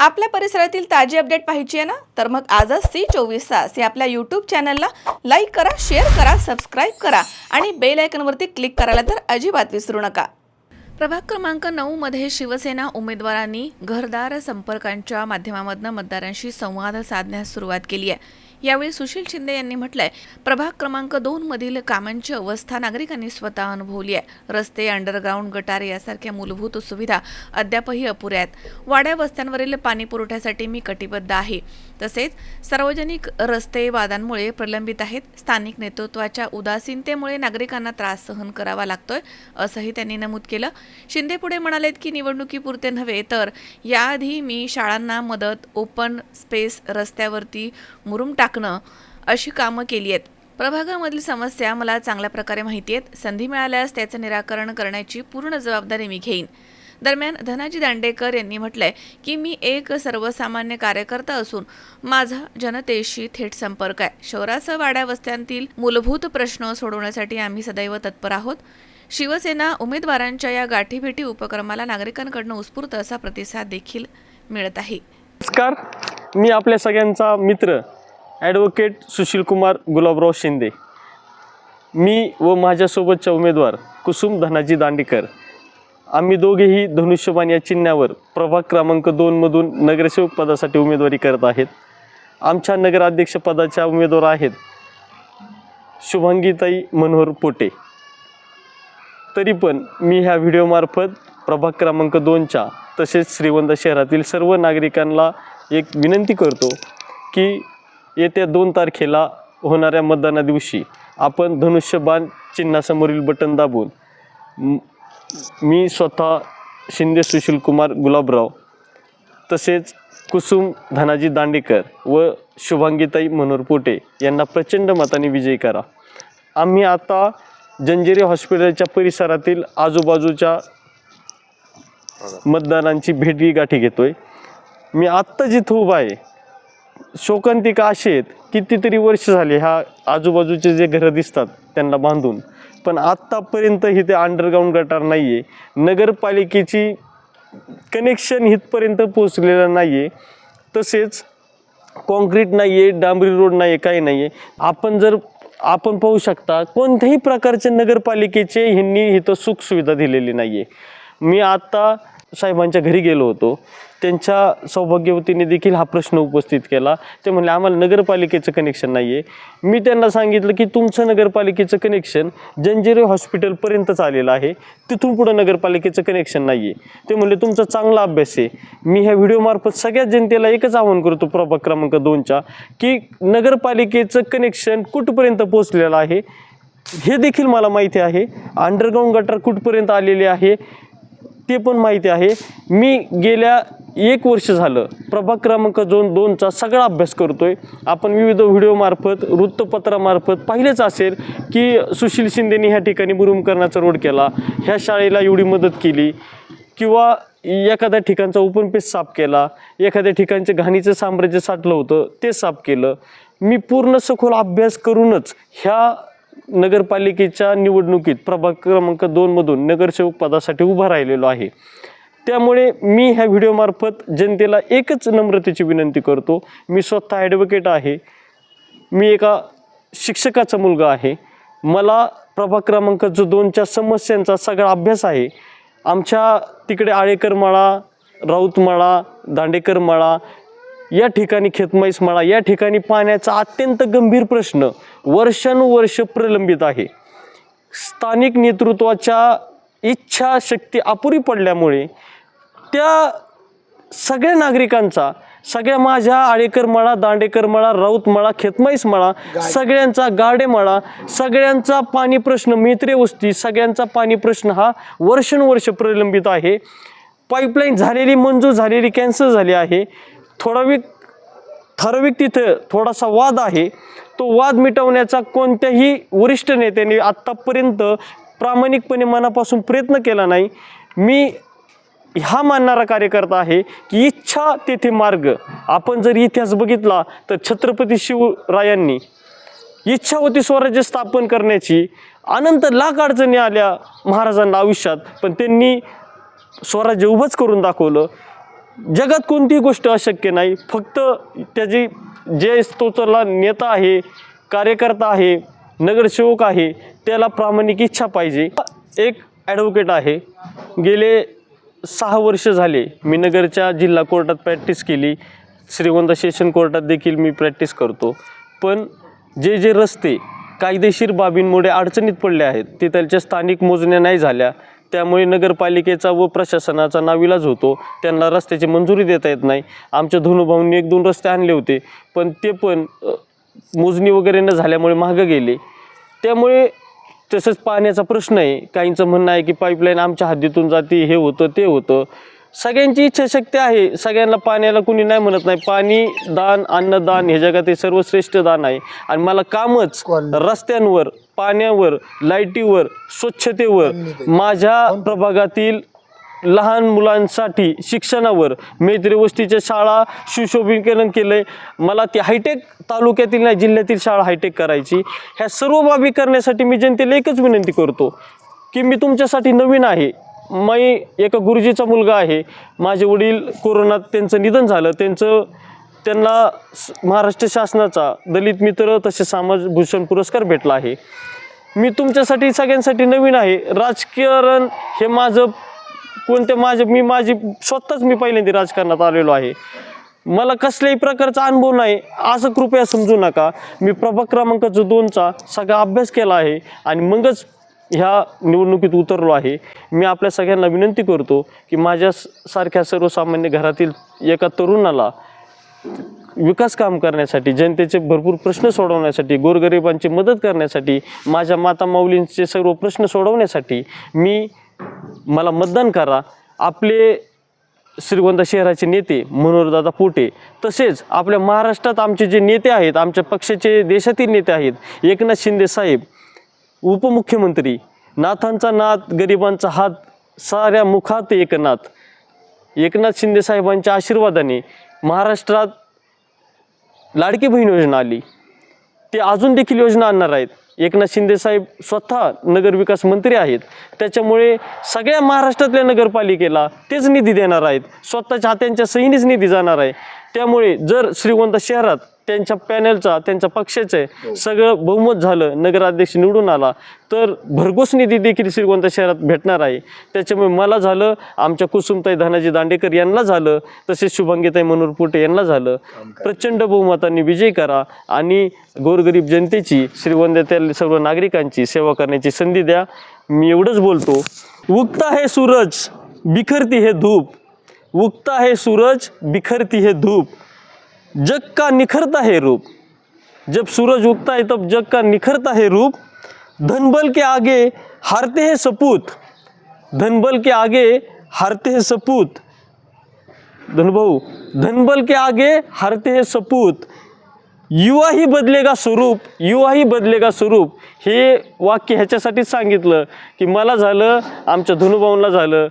आपल्या परिसरातील ताजी अपडेट पाहिजे आहे ना? तर मग आजच सी चोवीस तास या आपल्या यूट्यूब चॅनलला लाईक करा शेअर करा सबस्क्राईब करा आणि बेल आयकनवरती क्लिक करायला तर अजिबात विसरू नका. प्रभाग क्रमांक नऊमध्ये शिवसेना उमेदवारांनी घरदार संपर्कांच्या माध्यमामधनं मतदारांशी संवाद साधण्यास सुरुवात केली आहे. यावेळी सुशील शिंदे यांनी म्हटलंय प्रभाग क्रमांक दोन मधील कामांची अवस्था नागरिकांनी स्वतः अनुभवली आहे. रस्ते अंडरग्राऊंड गटार यासारख्या मूलभूत सुविधा अद्यापही अपुऱ्या आहेत. वाड्या वस्त्यांवरील पाणी पुरवठ्यासाठी मी कटिबद्ध आहे. तसेच सार्वजनिक रस्ते वादांमुळे प्रलंबित आहेत. स्थानिक नेतृत्वाच्या उदासीनतेमुळे नागरिकांना त्रास सहन करावा लागतोय असंही त्यांनी नमूद केलं. शिंदे पुढे म्हणालेत की निवडणुकीपुरते नव्हे तर याआधी मी शाळांना मदत ओपन स्पेस रस्त्यावरती मुरुम टाकणं अशी कामं केली आहेत. प्रभागामधील समस्या मला चांगल्या प्रकारे माहिती आहेत. संधी मिळाल्यास त्याचं निराकरण करण्याची पूर्ण जबाबदारी मी घेईन. दरम्यान धनाजी दांडेकर यांनी म्हटलंय की मी एक सर्वसामान्य कार्यकर्ता असून माझा जनतेशी थेट संपर्क आहे. शहरासह वाड्या वस्त्यांतील मूलभूत प्रश्न सोडवण्यासाठी आम्ही सदैव तत्पर आहोत. शिवसेना उमेदवारांच्या या गाठीभेटी उपक्रमाला नागरिकांकडून उत्स्फूर्त असा प्रतिसाद देखील मिळत आहे. नमस्कार. मी आपल्या सगळ्यांचा मित्र ॲडव्होकेट सुशीलकुमार गुलाबराव शिंदे. मी व माझ्यासोबतच्या उमेदवार कुसुम धनाजी दांडेकर. आम्ही दोघेही धनुष्यबाण या चिन्हावर प्रभाग क्रमांक दोनमधून नगरसेवक पदासाठी उमेदवारी करत आहेत. आमच्या नगराध्यक्षपदाच्या उमेदवार आहेत शुभांगीताई मनोहर पोटे. तरी पण मी ह्या व्हिडिओमार्फत प्रभाग क्रमांक दोनच्या तसेच श्रीवंत शहरातील सर्व नागरिकांना एक विनंती करतो की येत्या दोन तारखेला होणाऱ्या मतदाना दिवशी आपण धनुष्यबाण चिन्हासमोरील बटन दाबून मी स्वतः शिंदे सुशीलकुमार गुलाबराव तसेच कुसुम धनाजी दांडेकर व शुभांगीताई मनोहर पोटे यांना प्रचंड मताने विजयी करा. आम्ही आता जंजिरे हॉस्पिटलच्या परिसरातील आजूबाजूच्या मतदारांची भेटी गाठी घेतोय. मी आत्ता जिथं उभा आहे. शोकांतिका अशी आहेत कितीतरी वर्ष झाली ह्या आजूबाजूचे जे घरं दिसतात त्यांना बांधून. पण आत्तापर्यंत इथे अंडरग्राऊंड गटार नाही आहे नगरपालिकेची कनेक्शन इथपर्यंत पोचलेलं नाही आहे तसेच कॉन्क्रीट नाही आहे डांबरी रोड नाही आहे काही नाही आहे आपण जर आपण पाहू शकता कोणत्याही प्रकारचे नगरपालिकेचे ह्यांनी इथं सुखसुविधा दिलेली नाही आहे मी आत्ता साहेबांच्या घरी गेलो होतो. त्यांच्या सौभाग्यवतीने देखील हा प्रश्न उपस्थित केला. ते म्हणले आम्हाला नगरपालिकेचं कनेक्शन नाही आहे मी त्यांना सांगितलं की तुमचं नगरपालिकेचं कनेक्शन जंजिरे हॉस्पिटलपर्यंतच आलेलं आहे. तिथून पुढं नगरपालिकेचं कनेक्शन नाही आहे ते म्हणले तुमचा चांगला अभ्यास आहे. मी ह्या व्हिडिओमार्फत सगळ्या जनतेला एकच आवाहन करतो प्रभाग क्रमांक दोनच्या की नगरपालिकेचं कनेक्शन कुठपर्यंत पोचलेलं आहे हे देखील मला माहिती आहे. अंडरग्राऊंड गटार कुठपर्यंत आलेले आहे ते पण माहिती आहे. मी गेल्या एक वर्ष झालं प्रभाग क्रमांक दोन दोनचा सगळा अभ्यास करतोय. आपण विविध व्हिडिओमार्फत वृत्तपत्रामार्फत पाहिलेच असेल की सुशील शिंदेनी ह्या ठिकाणी बुरुमकरणाचा रोड केला ह्या शाळेला एवढी मदत केली किंवा एखाद्या ठिकाणचा ओपन पेस साफ केला एखाद्या ठिकाणचे घाणीचं साम्राज्य साठलं होतं ते साफ केलं. मी पूर्ण सखोल अभ्यास करूनच ह्या नगरपालिकेच्या निवडणुकीत प्रभाग क्रमांक दोनमधून नगरसेवक पदासाठी उभा राहिलेलो आहे. त्यामुळे मी ह्या व्हिडिओमार्फत जनतेला एकच नम्रतेची विनंती करतो. मी स्वतः ॲडव्होकेट आहे. मी एका शिक्षकाचा मुलगा आहे. मला प्रभाग क्रमांक जो दोनच्या समस्यांचा सगळा अभ्यास आहे आमच्या तिकडे आळेकर माळा राऊतमाळा दांडेकर माळा या ठिकाणी खेतमाईस माळा या ठिकाणी पाण्याचा अत्यंत गंभीर प्रश्न वर्षानुवर्ष प्रलंबित आहे. स्थानिक नेतृत्वाच्या इच्छाशक्ती अपुरी पडल्यामुळे त्या सगळ्या नागरिकांचा सगळ्या माझ्या आळेकर मळा दांडेकर मळा राऊत मळा खेतमाईस मळा सगळ्यांचा गाडे मळा सगळ्यांचा पाणी प्रश्न मेत्रे वस्ती सगळ्यांचा पाणी प्रश्न हा वर्षानुवर्ष प्रलंबित आहे. पाईपलाईन झालेली मंजूर झालेली कॅन्सल झाली आहे. ठराविक ठराविक तिथं थोडासा वाद आहे. तो वाद मिटवण्याचा कोणत्याही वरिष्ठ नेत्याने आत्तापर्यंत प्रामाणिकपणे मनापासून प्रयत्न केला नाही. मी हा मानणारा कार्यकर्ता आहे की इच्छा तेथे मार्ग. आपण जर इतिहास बघितला तर छत्रपती शिवरायांनी होती स्वराज्य स्थापन करण्याची. अनंत लाख अडचणी आल्या महाराजांना आयुष्यात पण त्यांनी स्वराज्य उभंच करून दाखवलं. जगात कोणतीही गोष्ट अशक्य नाही. फक्त त्याची जे स्तोत्राला नेता आहे कार्यकर्ता आहे नगरसेवक आहे त्याला प्रामाणिक इच्छा पाहिजे. एक ॲडव्होकेट आहे. गेले सहा वर्ष झाले मी नगरच्या जिल्हा कोर्टात प्रॅक्टिस केली. श्रीगोंदा सेशन कोर्टात देखील मी प्रॅक्टिस करतो. पण जे जे रस्ते कायदेशीर बाबींमुळे अडचणीत पडले आहेत ते त्यांच्या स्थानिक मोजण्या नाही झाल्या. त्यामुळे नगरपालिकेचा व प्रशासनाचा नाविलाज होतो. त्यांना रस्त्याची मंजुरी देता येत नाही. आमच्या धनुभाऊंनी एक दोन रस्ते आणले होते. पण ते पण मोजणी वगैरे न झाल्यामुळे मागं गेले. त्यामुळे तसंच पाण्याचा प्रश्न आहे. काहींचं म्हणणं आहे की पाईपलाईन आमच्या हद्दीतून जाते हे होतं ते होतं. सगळ्यांची इच्छाशक्ती आहे. सगळ्यांना पाण्याला कुणी नाही म्हणत नाही. पाणी दान अन्नदान हे जगात सर्वश्रेष्ठ दान आहे. आणि मला कामच रस्त्यांवर पाण्यावर लाईटीवर स्वच्छतेवर माझ्या प्रभागातील लहान मुलांसाठी शिक्षणावर मैत्री वस्तीच्या शाळा सुशोभीकरण केलं आहे मला ती हायटेक तालुक्यातील नाही जिल्ह्यातील शाळा हायटेक करायची. ह्या सर्व बाबी करण्यासाठी मी जनतेला एकच विनंती करतो की मी तुमच्यासाठी नवीन आहे. मी एका गुरुजीचा मुलगा आहे. माझे वडील कोरोनात त्यांचं निधन झालं. त्यांचं त्यांना महाराष्ट्र शासनाचा दलित मित्र तसे समाजभूषण पुरस्कार भेटला आहे. मी तुमच्यासाठी सगळ्यांसाठी नवीन आहे. राजकारण हे माझं कोणत्या माझे मी माझी स्वतःच मी पहिल्यांदा राजकारणात आलेलो आहे. मला कसल्याही प्रकारचा अनुभव नाही. असं कृपया समजू नका. मी प्रभाग क्रमांकाचा दोनचा सगळा अभ्यास केला आहे आणि मगच ह्या निवडणुकीत उतरलो आहे. मी आपल्या सगळ्यांना विनंती करतो की माझ्या सारख्या सर्वसामान्य घरातील एका तरुणाला विकास काम करण्यासाठी जनतेचे भरपूर प्रश्न सोडवण्यासाठी गोरगरिबांची मदत करण्यासाठी माझ्या माता माऊलींचे सर्व प्रश्न सोडवण्यासाठी मी मला मतदान करा. आपले श्रीगोंदा शहराचे नेते मनोहरदादा पोटे तसेच आपल्या महाराष्ट्रात आमचे जे नेते आहेत आमच्या पक्षाचे देशातील नेते आहेत एकनाथ शिंदे साहेब उपमुख्यमंत्री नाथांचा नाथ गरिबांचा हात साऱ्या मुखात एकनाथ एकनाथ शिंदे साहेबांच्या आशीर्वादाने महाराष्ट्रात लाडकी बहीण योजना आली. ते अजून देखील योजना आणणार आहेत. एकनाथ शिंदेसाहेब स्वतः नगरविकास मंत्री आहेत. त्याच्यामुळे सगळ्या महाराष्ट्रातल्या नगरपालिकेला तेच निधी देणार आहेत. स्वतःच्या हात्यांच्या सहीनेच निधी जाणार आहे. त्यामुळे जर श्रीगोंदा शहरात त्यांच्या पॅनलचा त्यांच्या पक्षाचं सगळं बहुमत झालं नगराध्यक्ष निवडून आला. तर भरघोस निधी देखील श्रीगोंदा शहरात भेटणार आहे. त्याच्यामुळे मला झालं आमच्या कुसुमताई धनाजी दांडेकर यांना झालं तसेच शुभांगीताई मनोहर पोटे यांना झालं. प्रचंड बहुमतांनी विजय करा आणि गोरगरीब जनतेची श्रीगोंद्यातील सर्व नागरिकांची सेवा करण्याची संधी द्या. मी एवढंच बोलतो. उगता है सूरज बिखरती है धूप. उगता है सूरज बिखरती है धूप. जग का निखरता है रूप? जब सूरज उगता है तब जग का निखरता है रूप। धनबल के आगे हारते हैं सपूत। धनबल के आगे हारते हैं सपूत। धनभाऊ धनबल के आगे हारते हैं सपूत। युवा ही बदलेगा स्वरूप युवा ही बदलेगा स्वरूप। हे वाक्य ह्याच्यासाठीच सांगितलं की मला झालं आमच्या धनुभाऊंना झालं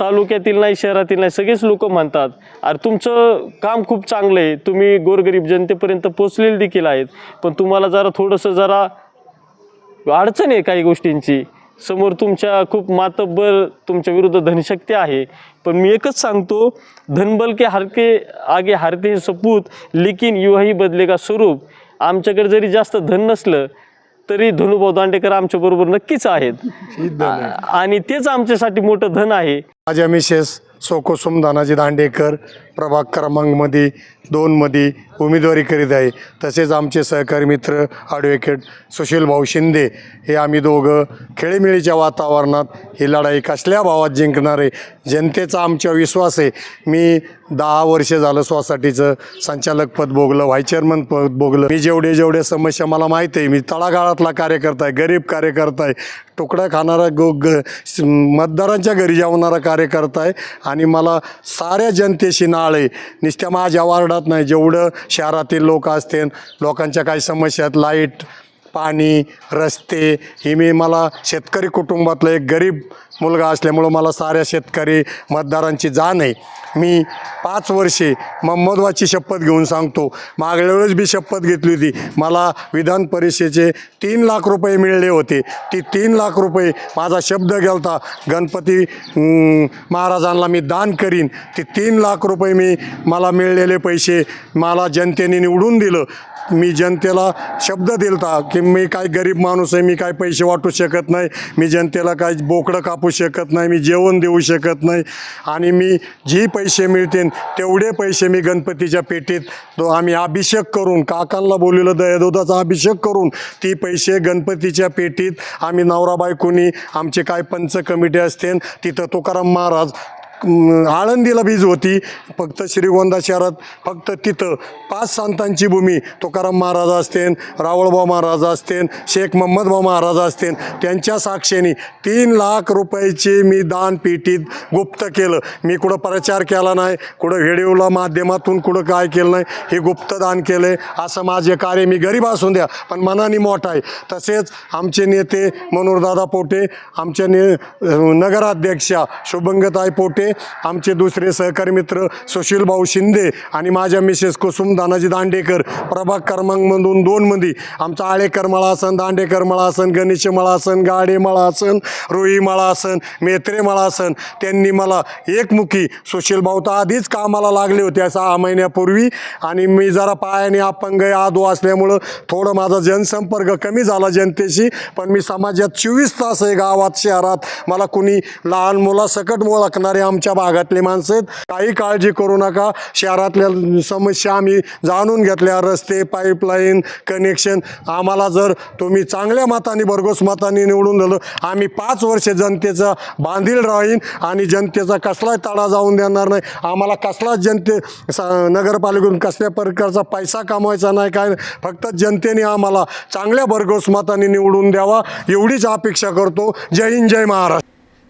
तालुक्यातील नाही शहरातील नाही सगळेच लोक म्हणतात अरे तुमचं काम खूप चांगलं आहे तुम्ही गोरगरीब जनतेपर्यंत पोचलेले देखील आहेत पण तुम्हाला जरा थोडंसं जरा अडचण आहे काही गोष्टींची. समोर तुमच्या खूप मातब्बर तुमच्या विरुद्ध धनशक्ती आहे. पण मी एकच सांगतो धनबल के हारके आगे हारते हे सपूत लेकिन युवाही बदलेगा स्वरूप. आमच्याकडे जरी जास्त धन नसलं तरी धनुभाऊ दांडेकर आमच्याबरोबर नक्कीच आहेत. आणि तेच आमच्यासाठी मोठं धन आहे. माझ्या मिसेस सोकोसुम दानाजी दांडेकर प्रभाग क्रमांकमध्ये दोनमध्ये उमेदवारी करीत आहे. तसेच आमचे सहकारी मित्र ॲडव्होकेट सुशील भाऊ शिंदे हे आम्ही दोघं खेळीमेळीच्या वातावरणात ही लढाई कसल्या भावात जिंकणार आहे जनतेचा आमच्या विश्वास आहे. मी दहा वर्ष झालं स्वासाठीचं संचालक पद भोगलं व्हाईस चेअरमन पद भोगलं. मी जेवढे जेवढे समस्या मला माहीत आहे मी तळागाळातला कार्यकर्ता आहे गरीब कार्यकर्ता आहे. तुकडा खाणारा गो ग मतदारांच्या घरी जावणारा कार्यकर्ता आहे आणि मला साऱ्या जनतेशी नाळ. आहे नुसत्या माझ्या वार्डात नाही जेवढं शहरातील लोक असतील लोकांच्या काही समस्या आहेत लाइट पाणी रस्ते हे मी मला शेतकरी कुटुंबातलं एक गरीब मुलगा असल्यामुळं मला साऱ्या शेतकरी मतदारांची जाण आहे. मी पाच वर्षे महम्मदवाची शपथ घेऊन सांगतो. मागल्या वेळेस बी शपथ घेतली होती. मला विधान परिषदेचे तीन लाख रुपये मिळले होते. ती तीन लाख रुपये माझा शब्द गेलता. गणपती महाराजांना मी दान करीन. ते तीन लाख रुपये मी मला मिळलेले पैसे मला जनतेने निवडून दिलं. मी जनतेला शब्द दिलता की मी काय गरीब माणूस आहे मी काय पैसे वाटू शकत नाही मी जनतेला काय बोकडं कापू शकत नाही मी जेवण देऊ शकत नाही. आणि मी जी पैसे मिळतील तेवढे पैसे मी गणपतीच्या पेटीत तो आम्ही अभिषेक करून काकांना बोललेलं दयादोदाचा अभिषेक करून ती पैसे गणपतीच्या पेटीत आम्ही नवरा बायकोनी आमचे काय पंच कमिटी असतील तिथं तुकाराम महाराज आळंदीला बीज होती. फक्त श्रीगोंदा शहरात फक्त तिथं पाच संतांची भूमी. तुकाराम महाराज असतेन रावळभाऊ महाराज असतेन शेख महम्मदभाऊ महाराज असतेन त्यांच्या साक्षीने तीन लाख रुपयाचे मी दान पेटीत गुप्त केलं. मी कुठं प्रचार केला नाही कुठं व्हिडिओला माध्यमातून कुठं काय केलं नाही हे गुप्त दान केलं आहे असं माझे कार्य मी गरीब असून द्या पण मनाने मोठा आहे. तसेच आमचे नेते मनोहरदादा पोटे आमच्या ने नगराध्यक्षा शुभंगताई पोटे आमचे दुसरे सहकारी मित्र सुशील भाऊ शिंदे आणि माझ्या मिसेस कुसुम दानाजी दांडेकर प्रभाग क्रमांकमधून दोनमध्ये आमचा आळेकर मळासन दांडेकर मळासन गणेश मळासन गाडे मळासन रोई रोही मळा मेत्रे मळासन त्यांनी मला एकमुखी सुशील भाऊ तर आधीच कामाला लागले होते सहा महिन्यापूर्वी. आणि मी जरा पायाने अपंग आहे, आदू असल्यामुळं थोडं माझा जनसंपर्क कमी झाला जनतेशी. पण मी समाजात चोवीस तास आहे गावात शहरात. मला कुणी लहान मुलासकट ओळखणारे आमच्या भागातले माणसं आहेत. काही काळजी करू नका. शहरातल्या समस्या आम्ही जाणून घेतल्या. रस्ते पाईपलाईन कनेक्शन आम्हाला जर तुम्ही चांगल्या मताने भरघोस मताने निवडून दिलं आम्ही पाच वर्ष जनतेचा बांधील राहीन आणि जनतेचा कसलाच तडा जाऊन देणार नाही. आम्हाला कसलाच जनते नगरपालिकेतून कसल्या प्रकारचा पैसा कमवायचा नाही. काय फक्त जनतेने आम्हाला चांगल्या भरघोस मताने निवडून द्यावा. एवढीच अपेक्षा करतो. जय हिंद जय महाराष्ट्र.